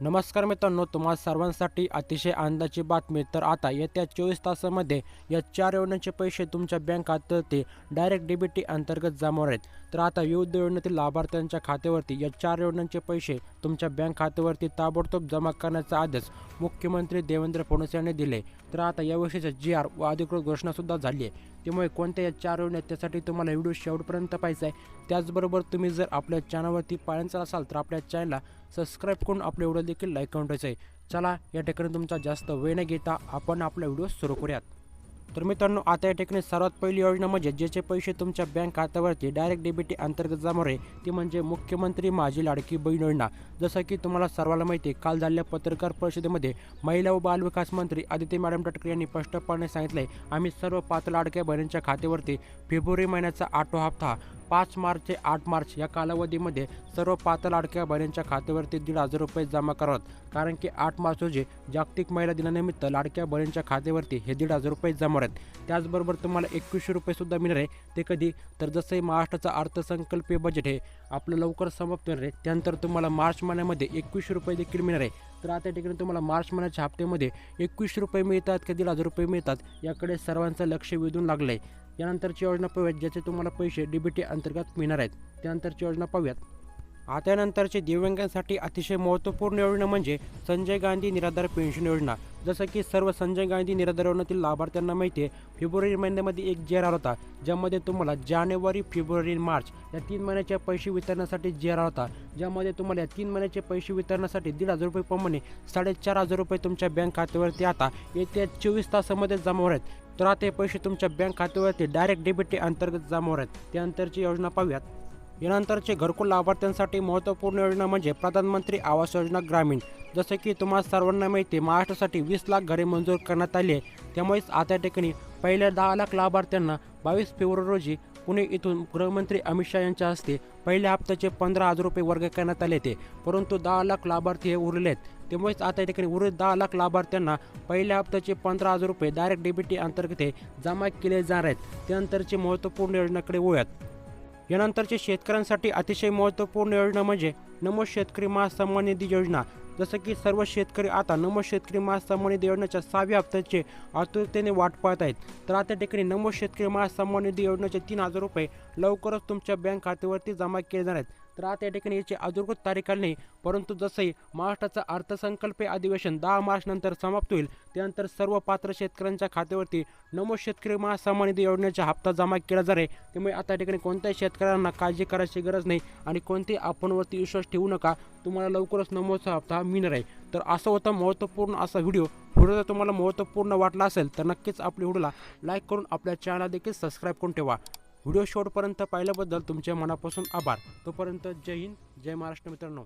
नमस्कार मित्रांनो तुम्हा सर्वांसाठी अतिशय आनंदाची बातमी. तर आता येत्या चोवीस तासामध्ये या चार योजनांचे पैसे तुमच्या बँक खात्यावरती डायरेक्ट डीबीटी अंतर्गत जमा आहेत. तर आता विविध योजनेतील लाभार्थ्यांच्या खात्यावरती या चार योजनांचे पैसे तुमच्या बँक खात्यावरती ताबडतोब जमा करण्याचा आदेश मुख्यमंत्री देवेंद्र फडणवीस यांनी दिले. तर आता याविषयीचं जी आर व अधिकृत घोषणासुद्धा झाली आहे. त्यामुळे कोणत्या या चार योजना त्यासाठी तुम्हाला व्हिडिओ शेवटपर्यंत पाहिजे आहे. त्याचबरोबर तुम्ही जर आपल्या चॅनलवरती पाहायचं असाल तर आपल्या चॅनलला सबस्क्राईब करून आपले व्हिडिओ देखील लाईक करून ठेवायचं. आहे चला या ठिकाणी तुमचा जास्त वेळ न घेता आपण आपला व्हिडिओ सुरू करूयात. तर मित्रांनो आता या ठिकाणी सर्वात पहिली योजना म्हणजे ज्याचे पैसे तुमच्या बँक खात्यावरती डायरेक्ट डेबिटी अंतर्गत जमा आहे ती म्हणजे मुख्यमंत्री माझी लाडकी बहीण योजना. जसं की तुम्हाला सर्वांना माहिती आहे काल झालेल्या पत्रकार परिषदेमध्ये महिला व बालविकास मंत्री आदित्य मॅडम टटकर यांनी स्पष्टपणे सांगितले आम्ही सर्व पाच लाडक्या बहिणींच्या खात्यावरती फेब्रुवारी महिन्याचा आठवा हप्ता पाच मार्च ते आठ मार्च या कालावधीमध्ये सर्व पाच लाडक्या बहिणींच्या खात्यावरती दीड हजार रुपये जमा करावेत. कारण की आठ मार्च रोजी जागतिक महिला दिनानिमित्त लाडक्या बहिणींच्या खात्यावरती हे दीड हजार रुपये जमा आहेत. त्याचबरोबर तुम्हाला एकवीसशे रुपयेसुद्धा मिळणार आहे. ते कधी? तर जसं महाराष्ट्राचा अर्थसंकल्पीय बजेट आहे. आपलं लवकर समाप्त होणार आहे. त्यानंतर तुम्हाला मार्च महिन्यामध्ये एकवीसशे रुपये देखील मिळणार आहे. तर आता ठिकाणी तुम्हाला मार्च महिन्याच्या हप्त्यामध्ये एकवीसशे रुपये मिळतात का दीड हजार रुपये मिळतात याकडे सर्वांचं लक्ष वेधून लागलं आहे यानंतरची योजना पाहूयात ज्याचे तुम्हाला पैसे डीबीटी अंतर्गत मिळणार आहेत. त्यानंतरची योजना पाहूयात. आता नंतरचे दिव्यांगांसाठी अतिशय महत्त्वपूर्ण योजना म्हणजे संजय गांधी निराधार पेन्शन योजना. जसं की सर्व संजय गांधी निराधार योजनेतील लाभार्थ्यांना माहिती आहे फेब्रुवारी महिन्यामध्ये एक जे आर होता ज्यामध्ये तुम्हाला जानेवारी फेब्रुवारी मार्च या तीन महिन्याच्या पैसे वितरणासाठी जी आर होता. ज्यामध्ये तुम्हाला या तीन महिन्याचे पैसे वितरणासाठी दीड हजार रुपये प्रमाणे साडेचार हजार रुपये तुमच्या बँक खात्यावरती आता येत्या चोवीस तासामध्ये जमा होत आहेत. तर आता हे पैसे तुमच्या बँक खात्यावरती डायरेक्ट डेबिट अंतर्गत जमा होत आहेत त्यानंतरची योजना पाहूयात. यानंतरचे घरकुल लाभार्थ्यांसाठी महत्त्वपूर्ण योजना म्हणजे प्रधानमंत्री आवास योजना ग्रामीण. जसं की तुम्हाला सर्वांना माहिती महाराष्ट्रासाठी वीस लाख घरे मंजूर करण्यात आली आहे. त्यामुळेच आता ठिकाणी पहिल्या दहा लाख लाभार्थ्यांना बावीस फेब्रुवारी रोजी पुणे इथून गृहमंत्री अमित शहा यांच्या हस्ते पहिल्या हप्त्याचे पंधरा हजार रुपये वर्ग करण्यात आले होते. परंतु दहा लाख लाभार्थी हे उरले आहेत. त्यामुळेच आता या ठिकाणी उर्वरित दहा लाख लाभार्थ्यांना पहिल्या हप्त्याचे पंधरा हजार रुपये डायरेक्ट डेबिटी अंतर्गत हे जमा केले जाणार आहेत. त्यानंतरची महत्त्वपूर्ण योजनाकडे वळूयात. यानंतरचे शेतकऱ्यांसाठी अतिशय महत्त्वपूर्ण योजना म्हणजे नमो शेतकरी महासन्मान निधी योजना. जसं की सर्व शेतकरी आता नमो शेतकरी महासन्मान निधी योजनेच्या सहाव्या हप्त्याचे आतुरतेने वाट पाहत आहेत. तर आता ठिकाणी नमो शेतकरी महासन्मान निधी योजनेचे तीन हजार रुपये लवकरच तुमच्या बँक खात्यावरती जमा केले जाणार आहेत. तर आता या ठिकाणी याची अधिकृत तारीख आली नाही. परंतु जसंही महाराष्ट्राचं अर्थसंकल्पीय अधिवेशन दहा मार्च नंतर समाप्त होईल त्यानंतर सर्व पात्र शेतकऱ्यांच्या खात्यावरती नमो शेतकरी महासन्मान निधी योजनेचा हप्ता जमा केला जाणार आहे. त्यामुळे आता या ठिकाणी कोणत्याही शेतकऱ्यांना काळजी करायची गरज नाही आणि कोणतेही आपणवरती विश्वास ठेवू नका. तुम्हाला लवकरच नमोचा हप्ता मिळणार आहे. तर असं होता महत्त्वपूर्ण असा व्हिडिओ. व्हिडिओ जर तुम्हाला महत्त्वपूर्ण वाटला असेल तर नक्कीच आपल्या व्हिडिओला लाईक करून आपल्या चॅनलला देखील सबस्क्राईब करून ठेवा. व्हिडिओ शेवटपर्यंत पाहिल्याबद्दल तुमच्या मनापासून आभार. तोपर्यंत जय हिंद जय महाराष्ट्र मित्रांनो.